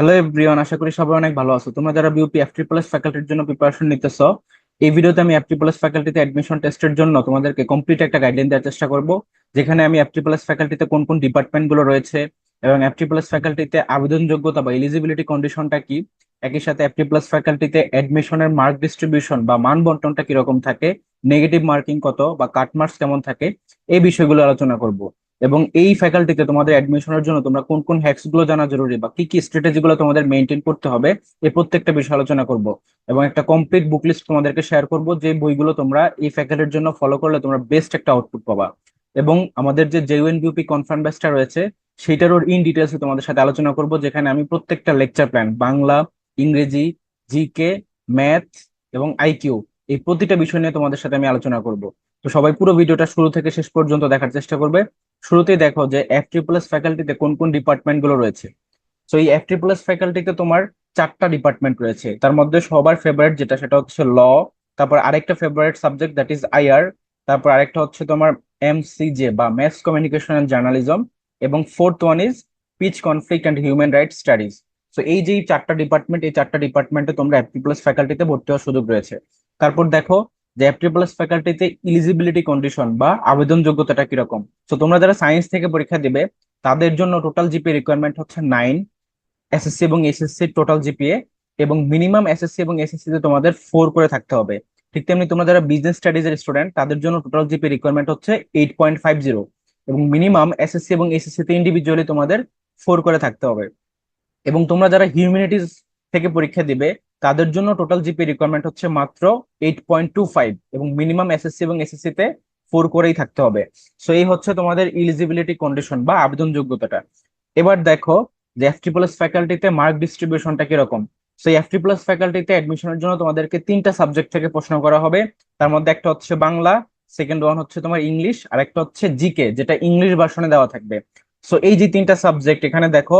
Hello everyone, আশা করি সবাই অনেক ভালো আছো। তোমরা যারা বিউপি এফটি প্লাস ফ্যাকাল্টির জন্য প্রিপারেশন নিতেছো, এই ভিডিওতে আমি এফটি প্লাস ফ্যাকাল্টিতে অ্যাডমিশন টেস্টের জন্য তোমাদেরকে কমপ্লিট একটা গাইডলাইন দেওয়ার চেষ্টা করব, যেখানে আমি এফটি প্লাস ফ্যাকাল্টিতে কোন কোন ডিপার্টমেন্টগুলো রয়েছে এবং এফটি প্লাস ফ্যাকাল্টিতে আবেদন যোগ্যতা বা এলিজিবিলিটি কন্ডিশনটা কি, একই সাথে এফটি প্লাস ফ্যাকাল্টিতে অ্যাডমিশনের মার্ক ডিস্ট্রিবিউশন বা মান বন্টনটা কীরকম থাকে নেগেটিভ মার্কিং কত বা কাট মার্কস কেমন থাকে, এই বিষয়গুলো আলোচনা করব। এবং এই ফ্যাকাল্টিতে তোমাদের অ্যাডমিশনের জন্য তোমরা কোন কোন হ্যাক্সগুলো জানা জরুরি বা কি কি স্ট্র্যাটেজি গুলো তোমাদের মেনটেন করতে হবে এই প্রত্যেকটা বিষয় আলোচনা করব। এবং একটা কমপ্লিট বুক লিস্ট তোমাদেরকে শেয়ার করব যে বইগুলো তোমরা এই ফ্যাকাল্টির জন্য ফলো করলে তোমরা বেস্ট একটা আউটপুট পাবা। এবং আমাদের যে জেইউএন বিউপি কনফার্ম ব্যাচটা রয়েছে সেইটারও ইন ডিটেলসে তোমাদের সাথে আলোচনা করব, যেখানে আমি প্রত্যেকটা লেকচার প্ল্যান বাংলা, ইংরেজি জিকে ম্যাথ এবং আইকিউ এই প্রতিটা বিষয় নিয়ে তোমাদের সাথে আমি আলোচনা করব। তো সবাই পুরো ভিডিওটা শুরু থেকে শেষ পর্যন্ত দেখার চেষ্টা করবে। শুরুতেই দেখো যে এফ ট্রিপল এস ফ্যাকাল্টিতে কোন কোন ডিপার্টমেন্টগুলো রয়েছে। তো এই এফ ট্রিপল এস ফ্যাকাল্টিতে তোমার চারটা ডিপার্টমেন্ট রয়েছে। তার মধ্যে সবার ফেভারিট যেটা, সেটা হচ্ছে ল তারপর আরেকটা favourite subject that is IR তারপর আরেকটা হচ্ছে তোমার এমসিজে বা ম্যাস কমিউনিকেশন অ্যান্ড জার্নালিজম এবং fourth one is peace conflict and human rights studies তো এই যে চারটা ডিপার্টমেন্ট এই চারটা ডিপার্টমেন্টে তোমরা এফ ট্রিপল এস ফ্যাকাল্টিতে ভর্তি হওয়ার সুযোগ রয়েছে। তারপর দেখো যে প্লাস ফ্যাকাল্টিতে ইলিজিবিলিটি কন্ডিশন বা আবেদন যোগ্যতাটা কীরকম? তো তোমরা যারা সায়েন্স থেকে পরীক্ষা দিবে, তাদের জন্য টোটাল জিপিএ রিকোয়ারমেন্ট হচ্ছে নাইন এসএসসি এবং এসএসসি টোটাল জিপিএ এবং মিনিমাম এসএসসি এবং এসএসসি তে তোমাদের ফোর করে থাকতে হবে। ঠিক তেমনি তোমরা যারা বিজনেস স্টাডিজ এর স্টুডেন্ট তাদের জন্য টোটাল জিপিএ রিকোয়ারমেন্ট হচ্ছে এইট পয়েন্ট ফাইভ জিরো এবং মিনিমাম এসএসসি এবং এসএসসি তে ইন্ডিভিজুয়ালি তোমাদের ফোর করে থাকতে হবে। এবং তোমরা যারা হিউম্যানিটিজ থেকে পরীক্ষা দিবে তাদের জন্য টোটাল জিপি রিকোয়ারমেন্ট হচ্ছে মাত্র এইট পয়েন্ট টু ফাইভ এবং মিনিমাম এসএসসি এবং এসএসসি তে ফোর করেই থাকতে হবে। সো এই হচ্ছে তোমাদের ইলিজিবিলিটি কন্ডিশন বা আবেদন যোগ্যতাটা এবার দেখো যে এফ ট্রিপলএস ফ্যাকাল্টিতে মার্ক ডিস্ট্রিবিউশনটা কীরকম? সো এফ প্লাস ফ্যাকাল্টিতে অ্যাডমিশনের জন্য তোমাদেরকে তিনটা সাবজেক্ট থেকে প্রশ্ন করা হবে। তার মধ্যে একটা হচ্ছে বাংলা সেকেন্ড ওয়ান হচ্ছে তোমার ইংলিশ আর একটা হচ্ছে জিকে যেটা ইংলিশ ভার্সনে দেওয়া থাকবে। সো এই যে তিনটা সাবজেক্ট এখানে দেখো,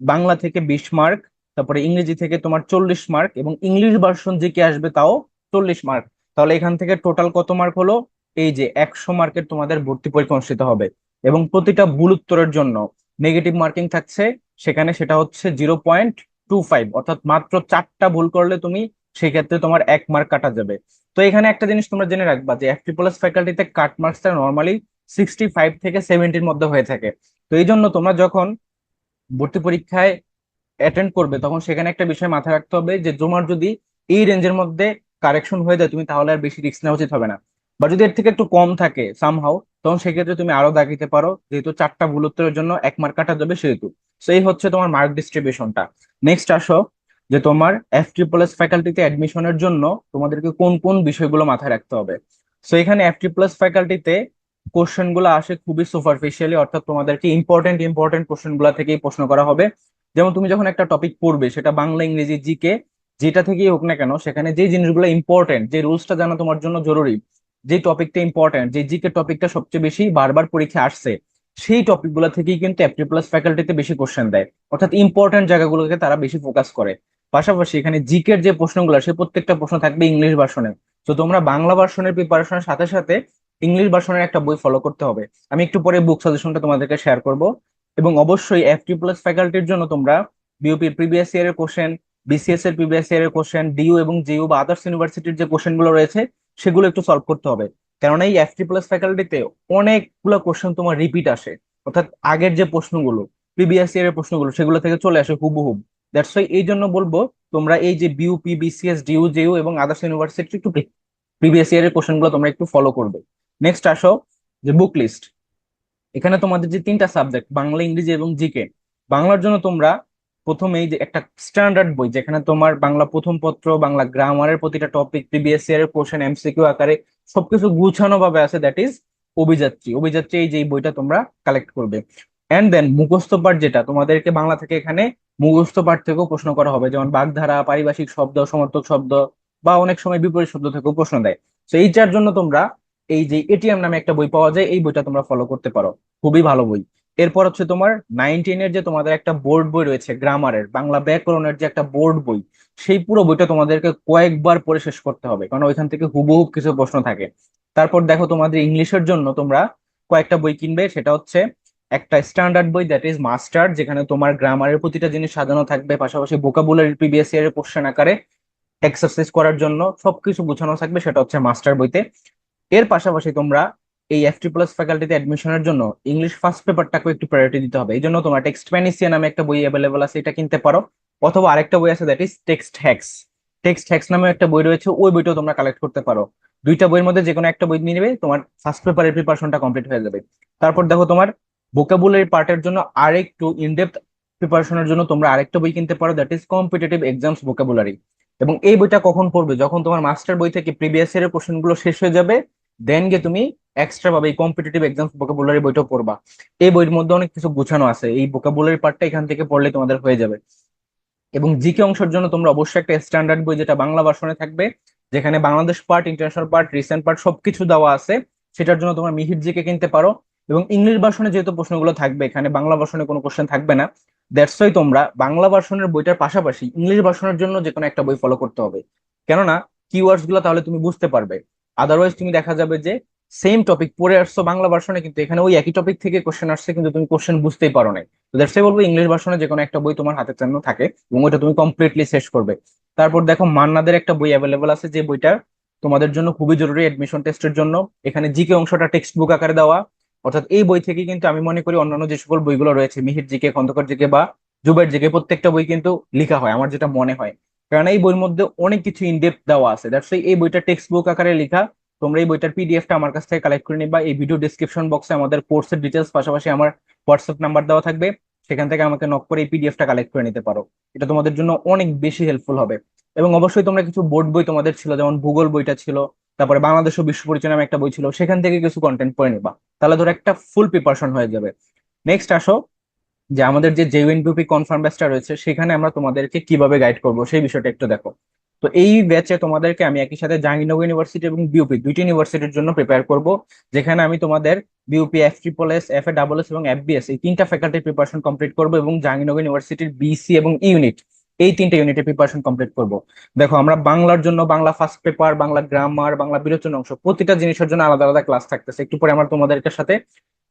বাংলা থেকে বিশ মার্ক তারপরে ইংরেজি থেকে তোমার চল্লিশ মার্ক এবং ইংলিশ ভার্সন যে কি আসবে তাও চল্লিশ মার্ক তাহলে এখান থেকে টোটাল কত মার্ক হলো? এই যে একশো মার্কের তোমাদের ভর্তি পরীক্ষা অনুষ্ঠিত হবে। এবং প্রতিটা ভুল উত্তরের জন্য নেগেটিভ মার্কিং থাকছে, সেখানে সেটা হচ্ছে জিরো পয়েন্ট টু ফাইভ অর্থাৎ মাত্র চারটা ভুল করলে তুমি সেক্ষেত্রে তোমার এক মার্ক কাটা যাবে। তো এখানে একটা জিনিস তোমরা জেনে রাখবা যে এফটি প্লাস ফ্যাকাল্টিতে কাট মার্কসটা নর্মালি সিক্সটি ফাইভ থেকে সেভেন্টির মধ্যে হয়ে থাকে। তো এই জন্য তোমরা যখন ভর্তি পরীক্ষায় অ্যাটেন্ড করবে, তখন সেখানে একটা বিষয় মাথায় রাখতে হবে যে তোমার যদি এই রেঞ্জের মধ্যে কারেকশন হয়ে যায়, তুমি তাহলে আর বেশি রিস্ক নেওয়া উচিত হবে না। বা যদি এর থেকে একটু কম থাকে সামহাও তখন সেক্ষেত্রে তুমি আরও দাগিতে পারো, যেহেতু চারটা ভুল উত্তরের জন্য এক মার্ক কাটা যাবে সেহেতু। সো এই হচ্ছে তোমার মার্ক ডিস্ট্রিবিউশনটা নেক্সট আসো, যে তোমার এফ ট্রিপল এস ফ্যাকাল্টিতে অ্যাডমিশনের জন্য তোমাদেরকে কোন কোন বিষয়গুলো মাথায় রাখতে হবে। সো এখানে এফ ট্রিপল এস ফ্যাকাল্টিতে কোশ্চেনগুলো আসে খুবই সুপারফিশিয়ালি অর্থাৎ তোমাদেরকে ইম্পর্টেন্ট ইম্পর্টেন্ট কোশ্চেনগুলা থেকেই প্রশ্ন করা হবে। যেমন তুমি যখন একটা টপিক পড়বে, সেটা বাংলা, ইংরেজি জিকে যেটা থেকেই হোক না কেন, সেখানে যে জিনিসগুলো ইম্পর্টেন্ট যে রুলসটা জানা তোমার জন্য জরুরি, যে টপিকটা ইম্পর্টেন্ট যে জিকে টপিকটা সবচেয়ে বেশি বারবার পরীক্ষা আসছে, সেই টপিকগুলো থেকেই কিন্তু অ্যাপ্রি প্লাস ফ্যাকাল্টিতে বেশি কোশ্চেন দেয়। অর্থাৎ ইম্পর্টেন্ট জায়গাগুলোকে তারা বেশি ফোকাস করে। পাশাপাশি এখানে জিকের যে প্রশ্নগুলো, সে প্রত্যেকটা প্রশ্ন থাকবে ইংলিশ ভার্সনে তো তোমরা বাংলা ভার্সনের প্রিপারেশনের সাথে সাথে ইংলিশ ভার্সনের একটা বই ফলো করতে হবে। আমি একটু পরে বুক সাজেশনটা তোমাদেরকে শেয়ার করব। এবং অবশ্যই এফ টি প্লাস ফ্যাকাল্টির জন্য তোমরা বিওপির প্রিভিয়াস ইয়ারের কোশ্চেন বিসিএস এর প্রিভিয়াস ইয়ারের কোশ্চেন ডিইউ এবং জিইউ বা আদার্স ইউনিভার্সিটির যে কোশ্চেনগুলো রয়েছে, সেগুলো একটু সলভ করতে হবে। কেননা এই এফ টি প্লাস ফ্যাকাল্টিতে অনেকগুলো কোশ্চেন তোমার রিপিট আসে। অর্থাৎ আগের যে প্রশ্নগুলো প্রিভিয়াস ইয়ারের প্রশ্নগুলো, সেগুলো থেকে চলে আসে হুবহুব দ্যাটস ওয়াই এই জন্য বলব, তোমরা এই যে বিউপি বিসিএস ডিইউ জিইউ এবং আদার্স ইউনিভার্সিটি একটু প্রিভিয়াস ইয়ারের কোশ্চেনগুলো তোমরা একটু ফলো করবে। নেক্সট আসো যে বুক লিস্ট এখানে তোমাদের যে তিনটা সাবজেক্ট বাংলা, ইংরেজি এবং জিকে বাংলার জন্য তোমরা প্রথমেই যে একটা স্ট্যান্ডার্ড বই, যেখানে তোমার বাংলা প্রথম পত্র, বাংলা গ্রামারের প্রতিটা টপিক প্রিভিয়াস ইয়ারের কোশ্চেন এমসিকিউ আকারে সবকিছু গুছানো ভাবে আছে দ্যাট ইজ অভিযাত্রী। অভিযাত্রী এই যে বইটা তোমরা কালেক্ট করবে। এন্ড দেন মুখস্থ পাঠ যেটা, তোমাদেরকে বাংলা থেকে এখানে মুখস্থ পাঠ থেকেও প্রশ্ন করা হবে। যেমন বাগধারা, পারিভাষিক শব্দ, সমর্থক শব্দ বা অনেক সময় বিপরীত শব্দ থেকেও প্রশ্ন দেয়। তো এইটার জন্য তোমরা এই যে এটিএম নামে একটা বই পাওয়া যায়, এই বইটা তোমরা ফলো করতে পারো। খুবই ভালো বই। এরপর হচ্ছে তোমার নাইনটিন এর যে তোমাদের একটা বোর্ড বই রয়েছে গ্রামারের বাংলা ব্যাকরণের যে একটা বোর্ড বই, সেই পুরো বইটা তোমাদেরকে কয়েকবার পড়ে শেষ করতে হবে, কারণ ওইখান থেকে হুবহুব কিছু প্রশ্ন থাকে। তারপর দেখো তোমাদের ইংলিশের জন্য তোমরা কয়েকটা বই কিনবে, সেটা হচ্ছে একটা স্ট্যান্ডার্ড বই দ্যাট ইজ মাস্টার যেখানে তোমার গ্রামারের প্রতিটা জিনিস সাজানো থাকবে, পাশাপাশি ভোকাবুলারি প্রিভিয়াস ইয়ারের কোশ্চেন আকারে এক্সারসাইজ করার জন্য সবকিছু গুছানো থাকবে, সেটা হচ্ছে মাস্টার বইতে। এর পাশাপাশি তোমরা এই এফটি প্লাস ফ্যাকাল্টিতে অ্যাডমিশনের জন্য ইংলিশ ফার্স্ট পেপারটাকে একটু প্রায়োরিটি দিতে হবে। এই জন্য তোমার টেক্সট প্যানিসিয়া নামে একটা বই অ্যাভেলেবল আছে, এটা কিনতে পারো। অথবা আরেকটা বই আছে that is text hacks text hacks নামে একটা বই রয়েছে, ওই বইটাও তোমরা কালেক্ট করতে পারো। দুইটা বইয়ের মধ্যে যে কোনো একটা বই নিয়ে নেবে, তোমার ফার্স্ট পেপারের প্রিপারেশনটা কমপ্লিট হয়ে যাবে। তারপর দেখো তোমার ভোকাবুলারি পার্টের জন্য আরেকটু ইনডেপথ প্রিপারেশনের জন্য তোমরা আরেকটা বই কিনতে পারো that is competitive exams vocabulary এবং এই বইটা কখন পড়বে? যখন তোমার মাস্টার বই থেকে প্রিভিয়াস ইয়ারের কোশ্চেনগুলো শেষ হয়ে যাবে দেন গিয়ে তুমি এক্সট্রা ভাবে এই কম্পিটিটিভ এক্সাম ভোকাবুলারি বইটা পড়বা। এই বইয়ের মধ্যে অনেক কিছু গুছানো আছে। এই ভোকাবুলারি পার্টটা এখান থেকে পড়লে তোমাদের হয়ে যাবে। এবং জিকে অংশের জন্য তোমরা অবশ্যই একটা স্ট্যান্ডার্ড বই যেটা বাংলা ভার্সনে থাকবে, যেখানে Bangladesh part international part recent part সবকিছু দেওয়া আছে, সেটার জন্য তোমরা মিহির জিকে কিনতে পারো। এবং ইংলিশ ভার্সনে যেহেতু প্রশ্নগুলো থাকবে, এখানে বাংলা ভার্সনে কোনো কোশ্চেন থাকবে না দ্যাটস ওয়াই তোমরা বাংলা ভার্সনের বইটার পাশাপাশি ইংলিশ ভার্সনের জন্য যে কোনো একটা বই ফলো করতে হবে। কেননা কিওয়ার্ডসগুলো তাহলে তুমি বুঝতে পারবে। আদারওয়াইজ তুমি দেখা যাবে যে সেম টপিক পড়ে আসছো বাংলা ভার্সনে কিন্তু এখানে ওই একই টপিক থেকে কোশ্চেন আসছে, কিন্তু তুমি কোশ্চেন বুঝতেই পারো নাই। তো দ্যাটস বলব ইংলিশ ভার্সনে যে কোনো একটা বই তোমার হাতে জন্য থাকে, এবং ওইটা তুমি কমপ্লিটলি শেষ করবে। তারপর দেখো মান্নাদের একটা বই অ্যাভেলেবল আছে যে বইটা তোমাদের জন্য খুবই জরুরি এডমিশন টেস্টের জন্য। এখানে জিকে অংশটা টেক্সট বুক আকারে দেওয়া। অর্থাৎ এই বই থেকে কিন্তু আমি মনে করি অন্যান্য যে সকল বইগুলো রয়েছে, মিহির জিকে খন্দকার জিকে বা জুবের জিকে প্রত্যেকটা বই কিন্তু লেখা হয়, আমার যেটা মনে হয়। কারণ এই বইয়ের মধ্যে অনেক কিছু ইনডেপথ দেওয়া আছে। দ্যাটস এই বইটা টেক্সট বুক আকারে লেখা। তোমরা এই বইটার পিডিএফটা আমার কাছ থেকে কালেক্ট করে নিবা। এই ভিডিও ডিসক্রিপশন বক্সে আমাদের কোর্সের ডিটেলস পাশাপাশি আমার হোয়াটসঅ্যাপ নাম্বার দেওয়া থাকবে। সেখান থেকে আমাকে নক করে এই পিডিএফটা কালেক্ট করে নিতে পারো। এটা তোমাদের জন্য অনেক বেশি হেল্পফুল হবে। এবং অবশ্যই তোমরা কিছু বোর্ড বই তোমাদের ছিল, যেমন ভূগোল বইটা ছিল, তারপরে বাংলাদেশ ও বিশ্ব পরিচয় নামে একটা বই ছিল, সেখান থেকে কিছু কন্টেন্ট পড়ে নিবা। তাহলে ধরো একটা ফুল প্রিপারেশন হয়ে যাবে। নেক্সট আসো। যে আমাদের যে জেউএনবিপি কনফার্ম ব্যাচটা রয়েছে, সেখানে আমরা তোমাদেরকে কীভাবে গাইড করব সেই বিষয়টা একটু দেখো। তো এই ব্যাচে তোমাদেরকে আমি একই সাথে জাহাঙ্গীরনগর ইউনিভার্সিটি এবং বিউপি দুইটি ইউনিভার্সিটির জন্য প্রিপেয়ার করব, যেখানে আমি তোমাদের BUP F triple S F A double S এবং এফ এফবিএস এই তিনটা ফ্যাকাল্টি প্রিপারেশন কমপ্লিট করব এবং জাহাঙ্গীরনগর ইউনিভার্সিটির বিসি এবং ইউনিট এই তিনটা ইউনিটের প্রিপারেশন কমপ্লিট করব। দেখো, আমরা বাংলার জন্য Bangla first paper Bangla grammar Bangla বিরোচন অংশ প্রতিটা জিনিসের জন্য আলাদা আলাদা ক্লাস থাকতেছে। একটু পরে আমরা তোমাদেরকে সাথে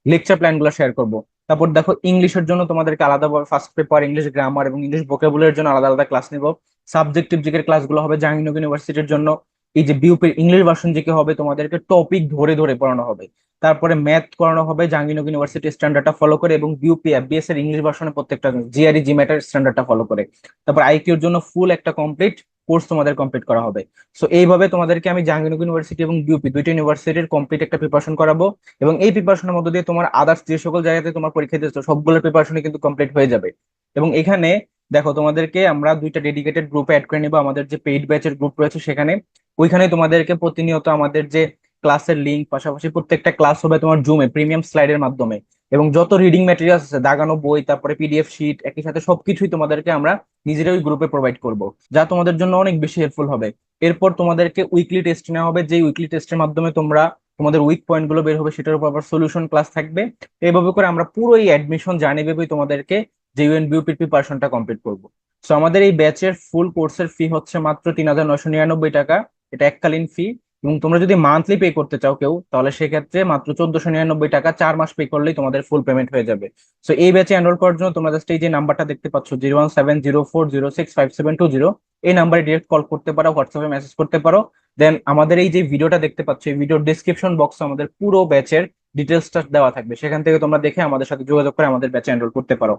লেকচার প্ল্যানগুলো শেয়ার করব। তারপর দেখো ইংলিশের জন্য তোমাদেরকে আলাদাভাবে ফার্স্ট পেপার ইংলিশ গ্রামার এবং ইংলিশ ভোকাবুলারির জন্য আলাদা আলাদা ক্লাস নিব। সাবজেক্টিভ জিকের ক্লাসগুলো হবে জাহাঙ্গীরনগর ইউনিভার্সিটির জন্য, এই যে বিউপির ইংলিশ ভার্সন জিকে হবে তোমাদেরকে টপিক ধরে ধরে পড়ানো হবে। তারপরে ম্যাথ করানো হবে জাহাঙ্গীরনগর ইউনিভার্সিটি স্ট্যান্ডার্ডটা ফলো করে এবং বিউপি এফবিএস এর ইংলিশ ভার্সনে প্রত্যেকটা জিআরই জিম্যাটার স্ট্যান্ডার্ডটা ফলো করে। তারপর আইকিউর জন্য ফুল একটা কমপ্লিট কোর্স তোমাদের কমপ্লিট করা হবে। সো এইভাবে তোমাদেরকে আমি জাহাঙ্গীরনগর ইউনিভার্সিটি এবং বিউপি দুইটা ইউনিভার্সিটির কমপ্লিট একটা প্রিপারেশন করাবো এবং এই প্রিপারেশনের মধ্যে দিয়ে তোমার আদার্স যে সকল জায়গাতে তোমার পরীক্ষা দিচ্ছ সবগুলোর প্রিপারেশনই কিন্তু কমপ্লিট হয়ে যাবে। এবং এখানে দেখো, তোমাদেরকে আমরা দুইটা ডেডিকেটেড গ্রুপে অ্যাড করে নিবো। আমাদের যে পেইড ব্যাচের গ্রুপ রয়েছে সেখানে, ওইখানে তোমাদেরকে প্রতিনিয়ত আমাদের যে ক্লাসের লিঙ্ক পাশাপাশি প্রত্যেকটা ক্লাস হবে তোমার জুমে প্রিমিয়াম স্লাইডের মাধ্যমে। এবং যত রিডিং ম্যাটেরিয়ালস আছে, দাগানো বই, তারপরে পিডিএফ শিট একই সাথে সবকিছুই তোমাদেরকে আমরা নিজেরাই ওই গ্রুপে প্রোভাইড করব, যা তোমাদের জন্য অনেক বেশি হেল্পফুল হবে। এরপর তোমাদেরকে উইকলি টেস্ট নেওয়া হবে যে উইকলি টেস্টের মাধ্যমে তোমরা তোমাদের উইক পয়েন্টগুলো বের হবে সেটার উপর আবার সলিউশন ক্লাস থাকবে। এইভাবে করে আমরা পুরো এই অ্যাডমিশন জার্নি ভেবেই তোমাদেরকে যে ইউএনবিউপির প্রিপারেশনটা কমপ্লিট করব। সো আমাদের এই ব্যাচের ফুল কোর্সের ফি হচ্ছে মাত্র তিন হাজার নয়শো নিরানব্বই টাকা। এটা এককালীন ফি এবং তোমরা যদি মান্থলি পে করতে চাও কেউ, তাহলে সেক্ষেত্রে মাত্র চোদ্দশো নিরানব্বই টাকা চার মাস পে করলেই তোমাদের ফুল পেমেন্ট হয়ে যাবে। সো এই ব্যাচে এনরোল করার জন্য তোমরা জাস্ট এই যে নাম্বারটা দেখতে পাচ্ছ zero one seven zero four zero six five seven two zero এই নাম্বারে ডিরেক্ট কল করতে পারো হোয়াটসঅ্যাপে মেসেজ করতে পারো। দেন আমাদের এই যে ভিডিওটা দেখতে পাচ্ছ, এই ভিডিওর ডিসক্রিপশন বক্সে আমাদের পুরো ব্যাচের ডিটেলসটা দেওয়া থাকবে। সেখান থেকে তোমরা দেখে আমাদের সাথে যোগাযোগ করে আমাদের ব্যাচে এনরোল করতে পারো।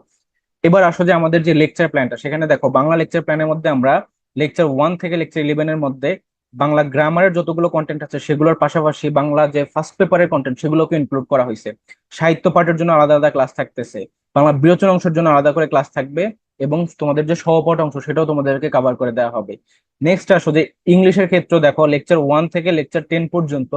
এবার আসো যে আমাদের যে লেকচার প্ল্যানটা সেখানে দেখো, বাংলা লেকচার প্ল্যানের মধ্যে আমরা লেকচার ওয়ান থেকে লেকচার ইলেভেনের মধ্যে বাংলা গ্রামারের যতগুলো কন্টেন্ট আছে, সেগুলোর পাশাপাশি বাংলা যে ফার্স্ট পেপারের কন্টেন্ট সেগুলোকে ইনক্লুড করা হয়েছে। সাহিত্য পাঠের জন্য আলাদা আলাদা ক্লাস থাকতেছে। বাংলা বিরোচন অংশের জন্য আলাদা করে ক্লাস থাকবে এবং তোমাদের যে সহপাঠ অংশ, সেটাও তোমাদেরকে কাভার করে দেওয়া হবে। নেক্সট আসো যে ইংলিশের ক্ষেত্রে দেখো লেকচার ওয়ান থেকে লেকচার টেন পর্যন্ত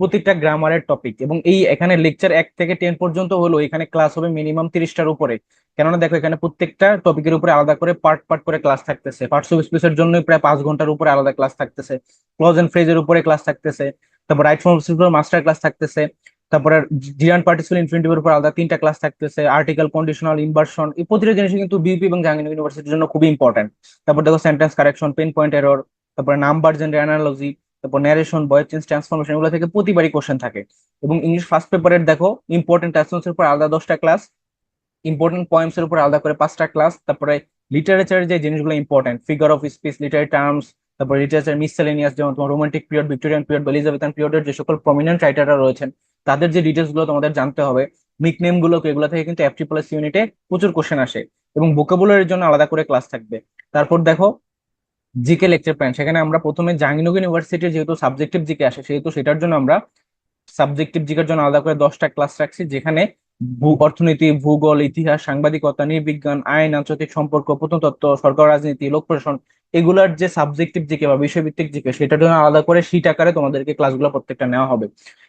প্রতিটা গ্রামারের টপিক এবং এই এখানে লেকচার এক থেকে টেন পর্যন্ত হলো, এখানে ক্লাস হবে মিনিমাম তিরিশটার উপরে। কেননা দেখো, এখানে প্রত্যেকটা টপিকের উপরে আলাদা করে পার্ট পার্ট করে ক্লাস থাকতেছে। পার্টস অফ স্পিচের জন্য প্রায় পাঁচ ঘণ্টার উপরে আলাদা ক্লাস থাকতেছে। ক্লজ এন্ড ফ্রেজের উপরে ক্লাস থাকতেছে। তারপর রাইট ফর্ম মাস্টার ক্লাস থাকতেছে। তারপরে জিরান পার্টিসিপাল ইনফিনিটিভের উপর আলাদা তিনটা ক্লাস থাকতেছে। আর্টিকেল কন্ডিশনাল ইনভার্সন এই প্রতিটা জিনিস কিন্তু বিপি এবং জাহাঙ্গীরনগর ইউনিভার্সিটির জন্য খুবই ইম্পর্টেন্ট তারপর দেখো sentence correction pen point error তারপরে নাম্বার জেন্ডার অ্যানালজি তারপর ন্যারেশন ভয়েস চেঞ্জ ট্রান্সফরমেশন এগুলো থেকে প্রতিবারই কোশ্চেন থাকে। এবং ইংলিশ ফার্স্ট পেপারের দেখো ইম্পর্টেন্ট অ্যাসেন্সের উপর আলাদা দশটা ক্লাস ইম্পর্টেন্ট পয়েন্টস এর উপর আলাদা করে পাঁচটা ক্লাস তারপরে লিটারেচারের যে জিনিসগুলো important figure of speech literary terms তারপর লিটারেচার মিসসেলেনিয়াস যেমন তোমার romantic period Victorian period Elizabethan পিরিয়ডের যে সকল প্রমিনেন্ট রাইটাররা রয়েছেন, তাদের যে ডিটেলসগুলো তোমাদের জানতে হবে নিকনেমগুলো এগুলো থেকে কিন্তু এফটি প্লাস ইউনিটে প্রচুর কোশ্চেন আসে এবং ভোকাবুলারির জন্য আলাদা করে ক্লাস থাকবে। তারপর দেখো জিকে লেকচার প্ল্যান সেখানে আমরা প্রথমে জাহাঙ্গীরনগর ইউনিভার্সিটির যেহেতু সাবজেক্টিভ জিকে আসে, সেহেতু সেটার জন্য আমরা সাবজেক্টিভ জিকের জন্য আলাদা করে দশটা ক্লাস রাখছি, যেখানে ভূ- অর্থনীতি, ভূগোল, ইতিহাস, সাংবাদিকতা, নৃবিজ্ঞান, আইন আন্তর্জাতিক সম্পর্ক, প্রত্নতত্ত্ব, সরকার, রাজনীতি, লোক প্রশাসন এগুলার যে সাবজেক্টিভ জিকে বা বিষয়ভিত্তিক জিকে সেটার জন্য আলাদা করে শীট আকারে তোমাদেরকে ক্লাসগুলো প্রত্যেকটা নেওয়া হবে।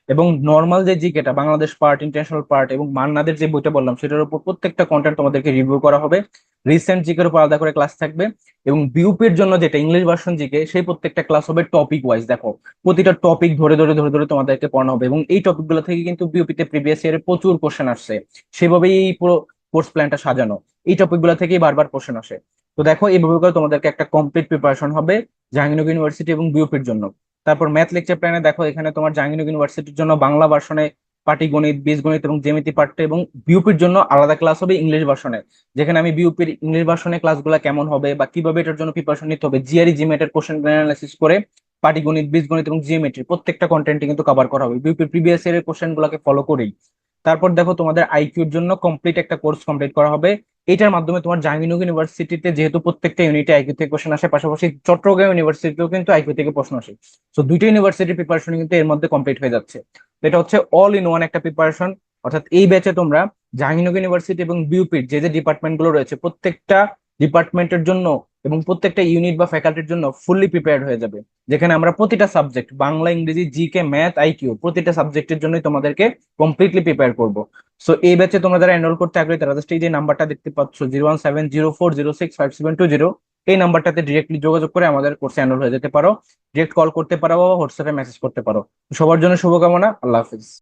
এবং নর্মাল যে জিকেটা বাংলাদেশ পার্ট ইন্টারন্যাশনাল পার্ট এবং মান্নাদের যে বইটা বললাম, সেটার উপর প্রত্যেকটা কন্টেন্ট তোমাদেরকে রিভিউ করা হবে। রিসেন্ট জিকের উপর আলাদা করে ক্লাস থাকবে এবং বিউপির জন্য যেটা ইংলিশ ভার্সন জিকে সেই প্রত্যেকটা ক্লাস হবে টপিক ওয়াইজ দেখো। প্রতিটা টপিক ধরে ধরে ধরে ধরে তোমাদেরকে পড়ানো হবে এবং এই টপিকগুলো থেকে কিন্তু বিউপিতে প্রিভিয়াস ইয়ারে প্রচুর কোশ্চেন আসছে। সেভাবেই এই পুরো কোর্স প্ল্যানটা সাজানো। এই টপিকগুলো থেকেই বারবার কোশ্চেন আসে। তো দেখো এইভাবে করে তোমাদেরকে একটা কমপ্লিট প্রিপারেশন হবে জাহাঙ্গীরনগর ইউনিভার্সিটি এবং বিউপির জন্য। তারপর ম্যাথ লেকচার প্ল্যানে দেখো, এখানে তোমার জাহাঙ্গীরনগর ইউনিভার্সিটির জন্য বাংলা ভার্সনে পাটিগণিত বীজগণিত এবং জ্যামিতি পাঠ্য এবং বিউপির জন্য আলাদা ক্লাস হবে ইংলিশ ভার্সনে। যেখানে আমি বিউপির ইংলিশ ভার্সনে ক্লাসগুলো কেমন হবে বা কীভাবে এটার জন্য প্রিপারেশন নিতে হবে জিআরই জিমেটের কোশ্চেন অ্যানালাইসিস করে পাটিগণিত বীজগণিত এবং জিওমেট্রি প্রত্যেকটা কন্টেন্ট কিন্তু কভার করা হবে। বিউপির প্রিভিয়াস ইয়ারের কোশ্চেন গুলোকে ফলো করেই। তারপর দেখো, তোমাদের আইকিউর জন্য কমপ্লিট একটা কোর্স কমপ্লিট করা হবে। এটার মাধ্যমে তোমার জাহাঙ্গীরনগর ইউনিভার্সিটিতে যেহেতু প্রত্যেকটা ইউনিটে আইকিউ থেকে কোশ্চেন আসে, পাশাপাশি চট্টগ্রাম ইউনিভার্সিটিতেও কিন্তু আইকিউ থেকে প্রশ্ন আসে। সো দুইটা ইউনিভার্সিটির প্রিপারেশন কিন্তু এর মধ্যে কমপ্লিট হয়ে যাচ্ছে। এটা হচ্ছে অল ইন ওয়ান একটা প্রিপারেশন অর্থাৎ এই ব্যাচে তোমরা জাহাঙ্গীরনগর ইউনিভার্সিটি এবং বিউপির যে যে ডিপার্টমেন্টগুলো রয়েছে, প্রত্যেকটা ডিপার্টমেন্টের জন্য এবং প্রত্যেকটা ইউনিট বা ফ্যাকাল্টির জন্য ফুললি প্রিপেয়ার্ড হয়ে যাবে। যেখানে আমরা প্রতিটা সাবজেক্ট বাংলা, ইংরেজি জিকে ম্যাথ আইকিউ প্রতিটা সাবজেক্টের জন্যই তোমাদেরকে কমপ্লিটলি প্রিপেয়ার করব। সো এই ব্যাচে তোমরা যারা এনরোল করতে আগ্রহী, তারা জাস্ট এই যে নাম্বারটা দেখতে পাচ্ছ zero one seven zero four zero six five seven two zero এই নাম্বারটাতে ডিরেক্টলি যোগাযোগ করে আমাদের কোর্সে এনরোল হয়ে যেতে পারো। ডিরেক্ট কল করতে পারো বা হোয়াটসঅ্যাপে মেসেজ করতে পারো। সবার জন্য শুভকামনা, আল্লাহ হাফিজ।